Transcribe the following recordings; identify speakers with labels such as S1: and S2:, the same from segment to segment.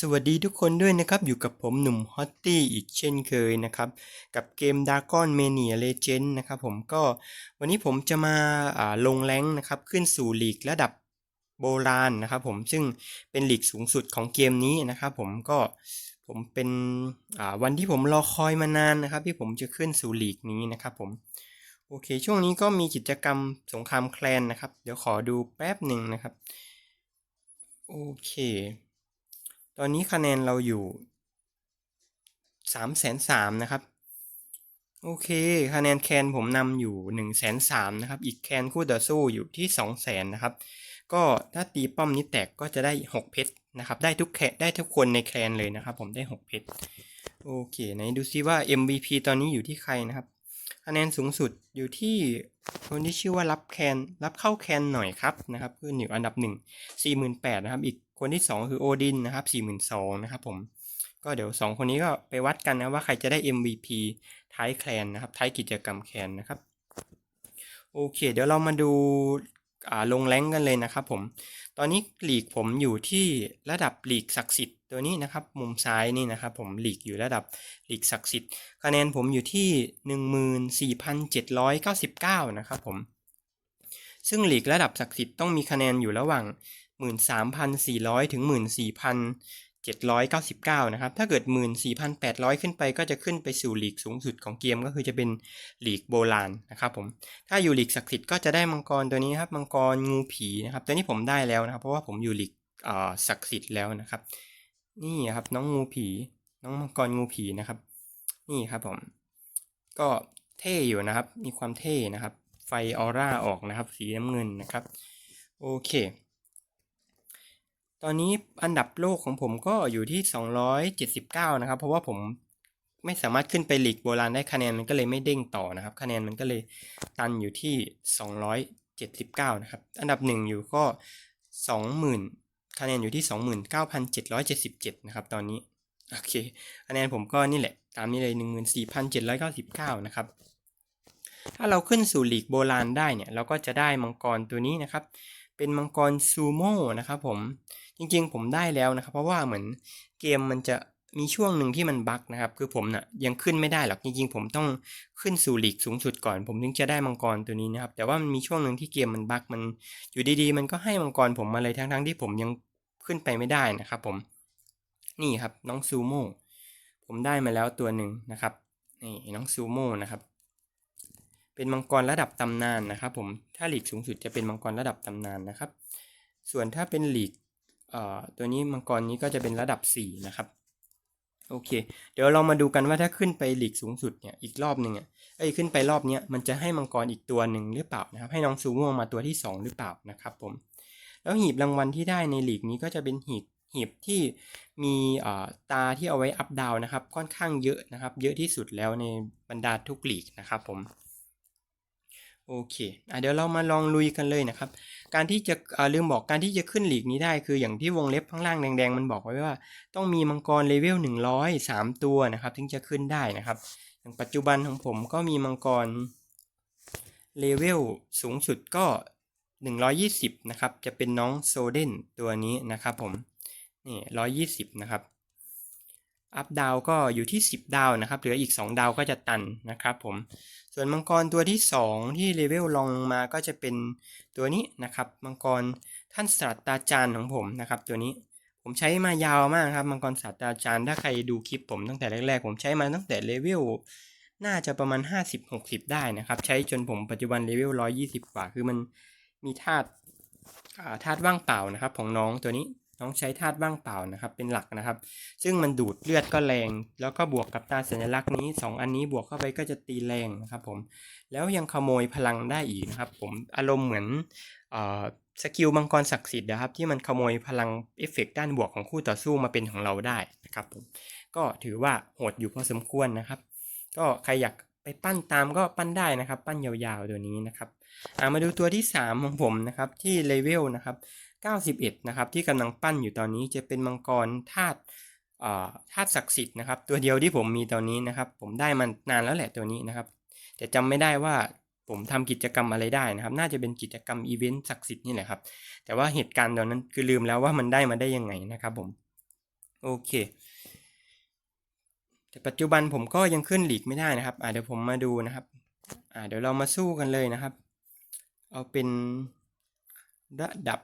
S1: สวัสดีทุกคนด้วยนะครับ อยู่กับผมหนุ่มฮอตตี้อีกเช่นเคยนะครับ กับเกม Dragon Mania Legend นะครับผมก็วันนี้ผมจะมาาลงแรงนะครับ ขึ้นสู่ลีกระดับโบราณนะครับผมซึ่งเป็นลีกสูงสุดของเกมนี้นะครับผมก็ผมเป็นวันที่ผมรอคอยมานานนะครับ ที่ผมจะขึ้นสู่ลีกนี้นะครับผมโอเค ช่วงนี้ก็มีกิจกรรมสงครามแคลนนะครับ เดี๋ยวขอดูแป๊บหนึ่งนะครับโอเค ตอนนี้คะแนนเราอยู่สามแสนสามนะครับ โอเค คะแนนแคนผมนำอยู่หนึ่งแสนสามนะครับ อีกแคนคู่ต่อสู้อยู่ที่สองแสนนะครับ ก็ถ้าตีป้อมนี้แตกก็จะได้หกเพชรนะครับ ได้ทุกแคได้ทุกคนในแคนเลยนะครับ ผมได้หกเพชร โอเคไหนดูซิว่า MVP ตอนนี้อยู่ที่ใครนะครับ คะแนนสูงสุดอยู่ที่คนที่ชื่อว่ารับแคน รับเข้าแคนหน่อยครับนะครับขึ้นอยู่อันดับหนึ่งสี่หมื่นแปดนะครับ อีก คนที่สองคือโอดินนะครับสี่หมื่นสองนะครับผมก็เดี๋ยวสองคนนี้ก็ไปวัดกันนะว่าใครจะได้ MVP ท้ายแคลนนะครับท้ายกิจกรรมแคลนนะครับโอเค เดี๋ยวเรามาดูาลงแรงกันเลยนะครับผมตอนนี้หลีกผมอยู่ที่ระดับหลีกศักดิ์สิทธิ์ตัวนี้นะครับมุมซ้ายนี่นะครับผมหลีกอยู่ระดับหลีกศักดิ์สิทธิ์คะแนนผมอยู่ที่หนึ่งมืนสี่พันเจ็ดร้อยเก้าสิบเก้านะครับผมซึ่งหลีกระดับศักดิ์สิทธิ์ต้องมีคะแนนอยู่ระหว่าง หมื่นสามพันสี่ร้อยถึงหมื่นสี่พันเจ็ดร้อยเก้าสิบเก้านะครับ ถ้าเกิดหมื่นสี่พันแปดร้อยขึ้นไปก็จะขึ้นไปสู่หลีกสูงสุดของเกมก็คือจะเป็นหลีกโบราณนะครับผม ถ้าอยู่หลีกศักดิ์สิทธิ์ก็จะได้มังกรตัวนี้นะครับ มังกรงูผีนะครับ ตัวนี้ผมได้แล้วนะครับ เพราะว่าผมอยู่หลีกศักดิ์สิทธิ์แล้วนะครับ นี่ครับน้องงูผี น้องมังกรงูผีนะครับ นี่ครับผม ก็เท่อยู่นะครับ มีความเท่นะครับ ไฟออร่าออกนะครับ สีน้ำเงินนะครับ โอเค ตอนนี้อันดับโลกของผมก็อยู่ที่ 279 นะครับ เพราะว่าผมไม่สามารถขึ้นไปหลีกโบราณได้คะแนนมันก็เลยไม่เด้งต่อนะครับ คะแนนมันก็เลยตันอยู่ที่ 279 นะครับ อันดับหนึ่งอยู่ก็ 20,000 คะแนนอยู่ที่ 29,777 นะครับ ตอนนี้ โอเค คะแนนผมก็นี่แหละ ตามนี้เลย 14,799 นะครับ ถ้าเราขึ้นสู่หลีกโบราณได้เนี่ย เราก็จะได้มังกรตัวนี้นะครับ เป็นมังกรซูโม่นะครับผม จริงๆ ผมได้แล้วนะครับ เพราะว่าเหมือนเกมมันจะมีช่วงหนึ่งที่มันบั๊กนะครับ คือผมนะ่ะยังขึ้นไม่ได้หรอกจริงๆ ผมต้องขึ้นสู่ลีกสูงสุดก่อน ผมถึงจะได้มังกรตัวนี้นะครับ แต่ว่ามันมีช่วงหนึ่งที่เกมมันบั๊กมันอยู่ดีๆ มันก็ให้มังกรผมมาเลยทั้งๆที่ผมยังขึ้นไปไม่ได้นะครับ ผมนี่ครับน้องซูโม่ผมได้มาแล้วตัวหนึ่งนะครับนี่น้องซูโม่นะครับเป็นมังกรระดับตำนานนะครับ ผมถ้าหลีกสูงสุดจะเป็นมังกรระดับตำนานนะครับ ส่วนถ้าเป็นหลีก ตัวนี้มังกรนี้ก็จะเป็นระดับ 4 นะครับ โอเค เดี๋ยวเรามาดูกันว่าถ้าขึ้นไปหลีกสูงสุดเนี่ยอีกรอบหนึ่งอะเอ้ขึ้นไปรอบเนี้ยมันจะให้มังกรอีกตัวหนึ่งหรือเปล่านะครับ ให้น้องซูโม่มาตัวที่ 2 หรือเปล่านะครับผม แล้วหีบรางวัลที่ได้ในหลีกนี้ก็จะเป็นหีบหีบที่มีตาที่เอาไว้อัพดาวนะครับ ค่อนข้างเยอะนะครับ เยอะที่สุดแล้วในบรรดาทุกหลีกนะครับผม โอเคอะเดี๋ยวเรามาลองลุยกันเลยนะครับ การที่จะลืมบอกการที่จะขึ้นหลีกนี้ได้ คืออย่างที่วงเล็บข้างล่างแดงๆ มันบอกไว้ว่า ต้องมีมังกรเลเวล100 3 ตัวนะครับ ถึงจะขึ้นได้นะครับ อย่างปัจจุบันของผมก็มีมังกรเลเวลสูงสุดก็ 120 นะครับ จะเป็นน้องโซเดนตัวนี้นะครับผม นี่ร้อยยี่สิบนะครับ อัพดาวก็อยู่ที่ 10 ดาวนะครับ เหลืออีก 2 ดาวก็จะตันนะครับผม ส่วนมังกรตัวที่ 2 ที่เลเวลลองมาก็จะเป็นตัวนี้นะครับ มังกรท่านศาสตราจารย์ของผมนะครับ ตัวนี้ ผมใช้มายาวมากครับ มังกรศาสตราจารย์ ถ้าใครดูคลิปผมตั้งแต่แรกๆ ผมใช้มาตั้งแต่เลเวลน่าจะประมาณ 50-60 ได้นะครับ ใช้จนผมปัจจุบันเลเวล120 กว่า คือมันมีธาตุธาตุว่างเปล่านะครับของน้องตัวนี้ น้องใช้ธาตุว่างเปล่านะครับ เป็นหลักนะครับ ซึ่งมันดูดเลือดก็แรง แล้วก็บวกกับตาสัญลักษณ์นี้ 2 อันนี้บวกเข้าไปก็จะตีแรงนะครับผม แล้วยังขโมยพลังได้อีกนะครับ ผมอารมณ์เหมือนสกิลมังกรศักดิ์สิทธิ์นะครับ ที่มันขโมยพลังเอฟเฟกด้านบวกของคู่ต่อสู้มาเป็นของเราได้นะครับผมก็ถือว่าโหดอยู่พอสมควรนะครับ ก็ใครอยากไปปั้นตามก็ปั้นได้นะครับ ปั้นยาวๆตัวนี้นะครับมาดูตัวที่ 3 ของผมนะครับที่เลเวลนะครับ 91 นะครับ ที่กำลังปั้นอยู่ตอนนี้จะเป็นมังกรธาตุธาตุศักดิ์สิทธิ์นะครับ ตัวเดียวที่ผมมีตอนนี้นะครับ ผมได้มันนานแล้วแหละตัวนี้นะครับ แต่จำไม่ได้ว่าผมทำกิจกรรมอะไรได้นะครับ น่าจะเป็นกิจกรรมอีเวนต์ศักดิ์สิทธิ์นี่แหละครับ แต่ว่าเหตุการณ์ตอนนั้นคือลืมแล้วว่ามันได้มาได้ยังไงนะครับผมโโอเค แต่ปัจจุบันผมก็ยังขึ้นหลีกไม่ได้นะครับอ่าเดี๋ยวผมมาดูนะครับอ่าเดี๋ยวเรามาสู้กันเลยนะครับ เอาเป็นระดับ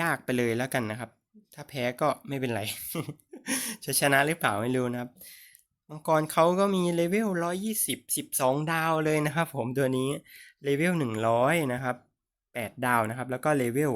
S1: ยากไปเลยแล้วกันนะครับ ถ้าแพ้ก็ไม่เป็นไร จะชนะหรือเปล่าไม่รู้นะครับ มังกรเขาก็มีเลเวลร้อยยี่สิบสิบสองดาวเลยนะครับ ผมตัวนี้ เลเวลหนึ่งร้อยนะครับแปดดาวนะครับ แล้วก็เลเวล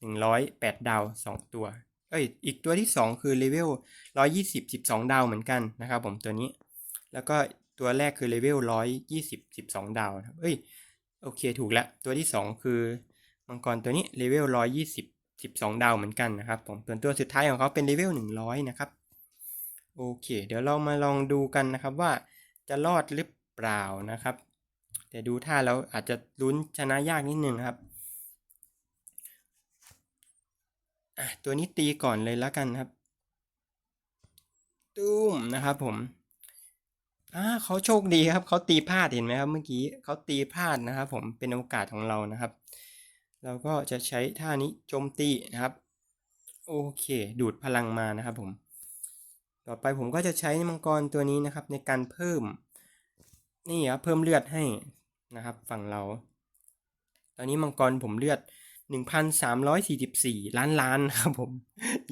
S1: หนึ่งร้อยแปดดาวสองตัว เอ้ย อีกตัวที่สองคือเลเวลร้อยยี่สิบสิบสองดาวเหมือนกันนะครับผมตัวนี้ แล้วก็ตัวแรกคือเลเวลร้อยยี่สิบสิบสองดาวนะเอ้ย โอเค ถูกแล้ว ตัวที่สองคือ มังกรตัวนี้เลเวลร้อยยี่สิบสิบสองดาวเหมือนกันนะครับผมส่วนตัวสุดท้ายของเขาเป็นเลเวลหนึ่งร้อยนะครับโอเค เดี๋ยวเรามาลองดูกันนะครับว่าจะรอดหรือเปล่านะครับ แต่ดูท่าแล้วอาจจะลุ้นชนะยากนิดนึงครับตัวนี้ตีก่อนเลยแล้วกันครับ ตุ้มนะครับผมอ่าเขาโชคดีครับ เขาตีพลาดเห็นไหมครับ เมื่อกี้เขาตีพลาดนะครับ ผมเป็นโอกาสของเรานะครับ เราก็จะใช้ท่านี้โจมตีนะครับ โอเค ดูดพลังมานะครับผม ต่อไปผมก็จะใช้มังกรตัวนี้นะครับ ในการเพิ่ม นี่ครับเพิ่มเลือดให้นะครับ ฝั่งเรา ตอนนี้มังกรผมเลือด 1,344 ล้านล้านครับผม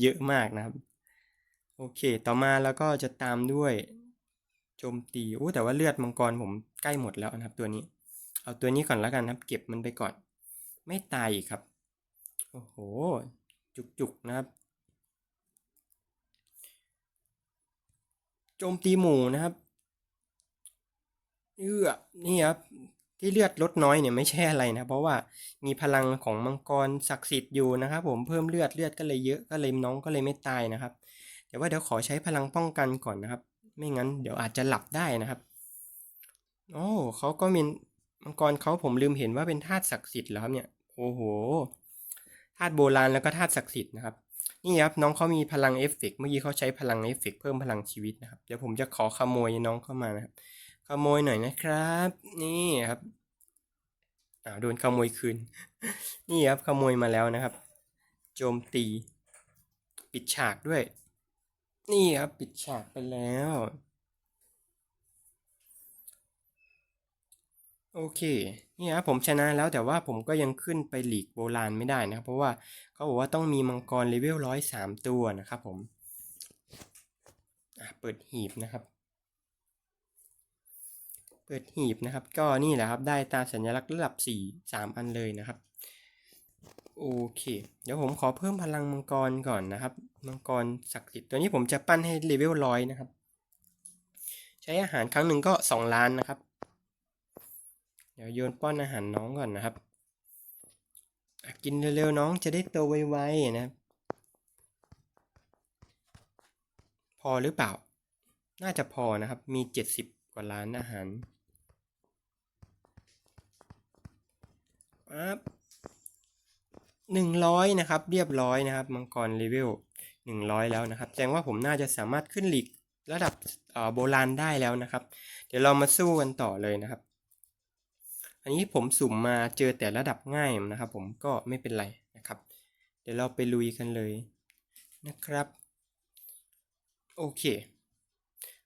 S1: เยอะมากนะครับ โอเค ต่อมาแล้วก็จะตามด้วยโจมตีโอ้แต่ว่าเลือดมังกรผมใกล้หมดแล้วนะครับ ตัวนี้ เอาตัวนี้ก่อนแล้วกันครับ เก็บมันไปก่อน ไม่ตายอีกครับ โอ้โห จุกๆนะครับ โจมตีหมู่นะครับ เอื้อนี่ครับ ที่เลือดลดน้อยเนี่ยไม่ใช่อะไรนะ เพราะว่ามีพลังของมังกรศักดิ์สิทธิ์อยู่นะครับ ผมเพิ่มเลือดเลือดก็เลยเยอะก็เลยน้องก็เลยไม่ตายนะครับ แต่ว่าเดี๋ยวขอใช้พลังป้องกันก่อนนะครับ ไม่งั้นเดี๋ยวอาจจะหลับได้นะครับโอ้เขาก็มีมังกรเขาผมลืมเห็นว่าเป็นธาตุศักดิ์สิทธิ์แล้วครับเนี่ย โอ้โหธาตุโบราณแล้วก็ธาตุศักดิ์สิทธิ์นะครับ นี่ครับน้องเขามีพลังเอฟเฟกเมื่อกี้เขาใช้พลังเอฟเฟกเพิ่มพลังชีวิตนะครับ เดี๋ยวผมจะขอขโมยน้องเข้ามานะครับ ขโมยหน่อยนะครับ นี่ครับอ่าโดนขโมยคืน นี่ครับขโมยมาแล้วนะครับ โจมตี ปิดฉากด้วย นี่ครับปิดฉากไปแล้ว โอเคนี่ครับผมชนะแล้วแต่ว่าผมก็ยังขึ้นไปหลีกโบราณไม่ได้นะครับ เพราะว่าเขาบอกว่าต้องมีมังกรเลเวลร้อยสามตัวนะครับผมเปิดหีบนะครับ เปิดหีบนะครับ ก็นี่แหละครับได้ตาสัญลักษณ์ระดับสี่สามอันเลยนะครับโอเค เดี๋ยวผมขอเพิ่มพลังมังกรก่อนนะครับ มังกรศักดิ์สิทธิ์ตัวนี้ผมจะปั้นให้เลเวลร้อยนะครับ ใช้อาหารครั้งหนึ่งก็สองล้านนะครับ เดี๋ยวโยนป้อนอาหารน้องก่อนนะครับ กินเร็วๆน้องจะได้โตไวๆนะครับ พอหรือเปล่า น่าจะพอนะครับ มีเจ็ดสิบกว่าล้านอาหารปั๊บหนึ่งร้อยนะครับ เรียบร้อยนะครับ มังกรเลเวลหนึ่งร้อยแล้วนะครับ แสดงว่าผมน่าจะสามารถขึ้นหลีกระดับโบราณได้แล้วนะครับ เดี๋ยวเรามาสู้กันต่อเลยนะครับ อันนี้ผมสุ่มมาเจอแต่ระดับง่ายนะครับผมก็ไม่เป็นไรนะครับ เดี๋ยวเราไปลุยกันเลยนะครับ โอเค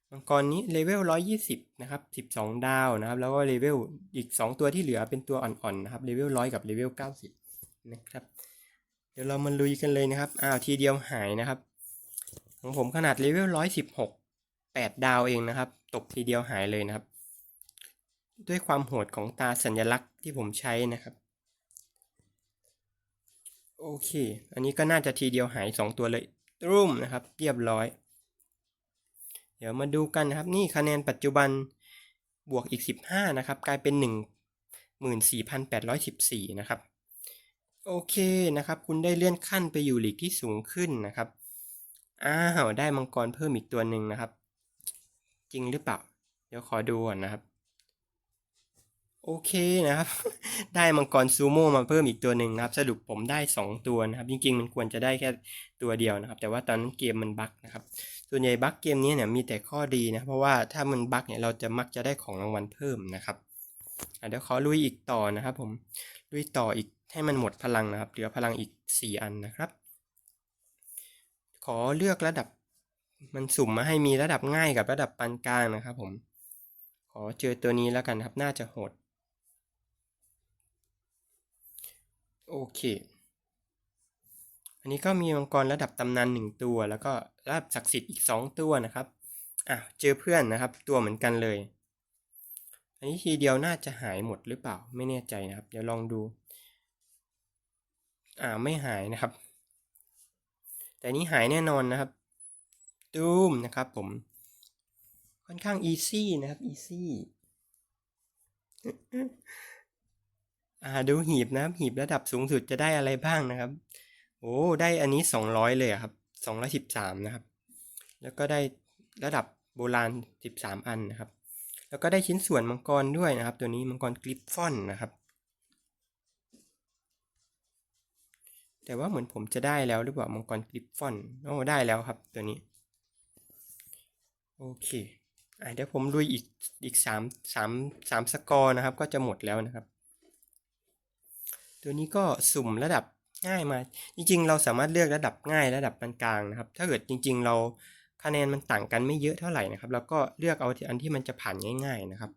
S1: มังกรนี้เลเวล120 นะครับ 12 ดาวนะครับ แล้วก็เลเวลอีก 2 ตัวที่เหลือเป็นตัวอ่อนๆนะครับเลเวล100 กับเลเวล90 นะครับ เดี๋ยวเรามาลุยกันเลยนะครับ อ้าวทีเดียวหายนะครับ ของผมขนาดเลเวล116 8 ดาวเองนะครับ ตกทีเดียวหายเลยนะครับ ด้วยความโหดของตาสัญลักษณ์ที่ผมใช้นะครับ โอเค อันนี้ก็น่าจะทีเดียวหาย 2 ตัวเลยรุ่มนะครับ เรียบร้อย เดี๋ยวมาดูกันนะครับ นี่คะแนนปัจจุบันบวกอีก 15 นะครับ กลายเป็น 14,814 นะครับ โอเคนะครับ คุณได้เลื่อนขั้นไปอยู่หลีกที่สูงขึ้นนะครับ อ้าว ได้มังกรเพิ่มอีกตัวหนึ่งนะครับ จริงหรือเปล่า เดี๋ยวขอดูก่อนนะครับ โอเคนะครับ ได้มังกรซูโม่มาเพิ่มอีกตัวหนึ่งนะครับ สรุปผมได้ 2 ตัวนะครับ จริงๆ มันควรจะได้แค่ตัวเดียวนะครับ แต่ว่าตอนนั้นเกมมันบั๊กนะครับ ส่วนใหญ่บั๊กเกมนี้เนี่ยมีแต่ข้อดีนะ เพราะว่าถ้ามันบั๊กเนี่ยเราจะมักจะได้ของรางวัลเพิ่มนะครับเดี๋ยวขอลุยอีกต่อนะครับผม ลุยต่ออีกให้มันหมดพลังนะครับ เหลือพลังอีก 4 อันนะครับ ขอเลือกระดับ มันสุ่มมาให้มีระดับง่ายกับระดับปานกลางนะครับ ผม ขอเจอตัวนี้แล้วกันครับ น่าจะโหด โอเค อันนี้ก็มีมังกรระดับตำนานหนึ่งตัว แล้วก็ระดับศักดิ์สิทธิ์อีกสองตัวนะครับ อะ เจอเพื่อนนะครับ ตัวเหมือนกันเลย อันนี้ทีเดียวน่าจะหายหมดหรือเปล่า ไม่แน่ใจนะครับ เดี๋ยวลองดู อ่า ไม่หายนะครับ แต่นี้หายแน่นอนนะครับตูมนะครับผม ค่อนข้างอีซี่นะครับอีซี่ อ่าดูหีบนะครับหีบระดับสูงสุดจะได้อะไรบ้างนะครับ โอ้ได้อันนี้สองร้อยเลยครับสองร้อยสิบสามนะครับ แล้วก็ได้ระดับโบราณสิบสามอันนะครับ แล้วก็ได้ชิ้นส่วนมังกรด้วยนะครับ ตัวนี้มังกรกริปฟอนนะครับ แต่ว่าเหมือนผมจะได้แล้วหรือเปล่ามังกรกริปฟอนโอ้ได้แล้วครับตัวนี้ โอเคอะเดี๋ยวผมลุยอีกอีกสามสามสามสกอร์นะครับ ก็จะหมดแล้วนะครับ ตัวนี้ก็สุ่มระดับง่ายมา จริงๆ เราสามารถเลือกระดับง่ายระดับปานกลางนะครับ ถ้าเกิดจริง ๆ เราคะแนนมันต่างกันไม่เยอะเท่าไหร่นะครับแล้วก็เลือกเอาอันที่มันจะผ่านง่าย ๆนะครับ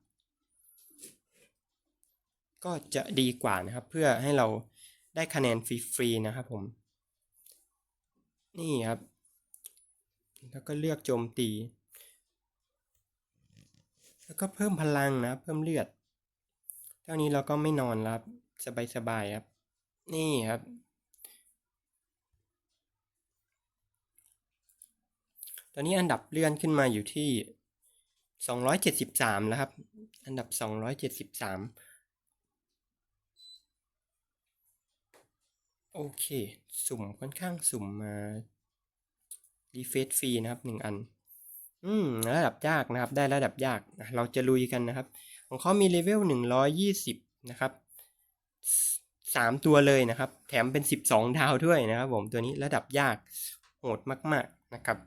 S1: ก็จะดีกว่านะครับ เพื่อให้เราได้คะแนนฟรีๆนะครับผม นี่ครับ แล้วก็เลือกโจมตี แล้วก็เพิ่มพลังนะเพิ่มเลือด เท่านี้เราก็ไม่นอนแล้วครับ สบายๆครับ นี่ครับ ตอนนี้อันดับเลื่อนขึ้นมาอยู่ที่ 273 แล้วครับ อันดับ 273 โอเค สุ่มค่อนข้างสุ่มมารีเฟซฟรีนะครับหนึ่งอัน อืม ระดับยากนะครับ ได้ระดับยาก เราจะลุยกันนะครับ ของเขามีเลเวล120 นะครับ สามตัวเลยนะครับ แถมเป็น 12 ดาวด้วยนะครับผมตัวนี้ระดับยากโหดมาก ๆนะครับ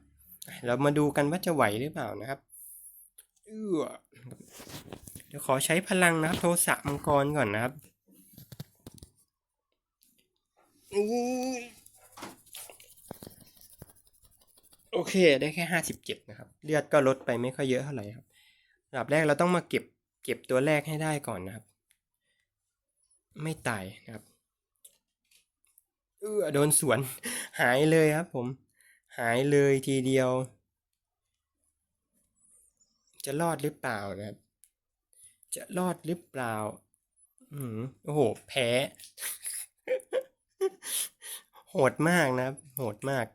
S1: เรามาดูกันว่าจะไหวหรือเปล่านะครับเดี๋ยวขอใช้พลังนะครับ โทสะมังกรก่อนนะครับโอเคได้แค่ห้าสิบเจ็ดนะครับ เลือดก็ลดไปไม่ค่อยเยอะเท่าไหร่ครับระดับแรกเราต้องมาเก็บเก็บตัวแรกให้ได้ก่อนนะครับ ไม่ตายนะครับ เออโดนสวน หายเลยครับผม หายเลยทีเดียว จะรอดหรือเปล่านะครับ จะรอดหรือเปล่า อืมโอ้โห แพ้ โหดมากนะครับ โหดมาก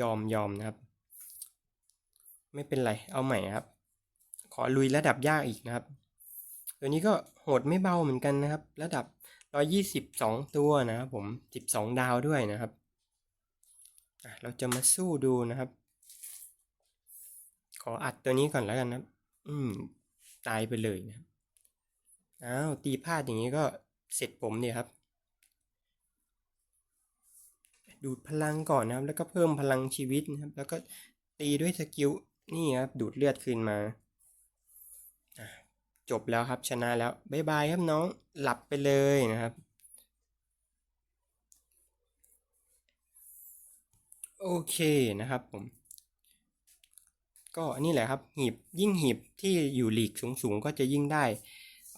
S1: ยอมยอมนะครับ ไม่เป็นไร เอาใหม่ครับ ขอลุยระดับยากอีกนะครับ ตัวนี้ก็โหดไม่เบาเหมือนกันนะครับ ระดับ ร้อยี่สิบสองตัวนะครับผมสิบสองดาวด้วยนะครับเราจะมาสู้ดูนะครับ ขออัดตัวนี้ก่อนแล้วกันนะครับอืม ตายไปเลยนะอ้าวตีพลาดอย่างนี้ก็เสร็จผมเนี่ยครับ ดูดพลังก่อนนะครับ แล้วก็เพิ่มพลังชีวิตนะครับ แล้วก็ตีด้วยสกิลนี่ครับดูดเลือดคืนมา จบแล้วครับชนะแล้วบ๊ายบายครับน้องหลับไปเลยนะครับ โอเคนะครับผม ก็นี่แหละครับหีบยิ่งหีบที่อยู่หลีกสูงๆก็จะยิ่งได้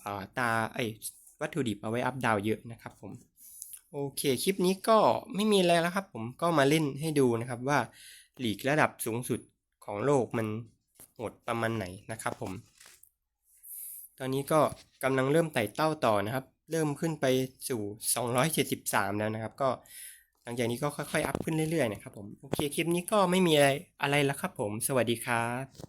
S1: อ่าตาไอวัตถุดิบเอาไว้อัพดาวเยอะนะครับผมโอเค คลิปนี้ก็ไม่มีอะไรแล้วครับผมก็มาเล่นให้ดูนะครับว่าหลีกระดับสูงสุดของโลกมันโหดประมาณไหนนะครับผม ตอนนี้ก็กำลังเริ่มไต่เต้าต่อนะครับ เริ่มขึ้นไปสู่ 273 แล้วนะครับ ก็หลังจากนี้ก็ค่อยๆ อัพขึ้นเรื่อยๆ นะครับผม โอเค คลิปนี้ก็ไม่มีอะไรอะไรแล้วครับผม สวัสดีครับ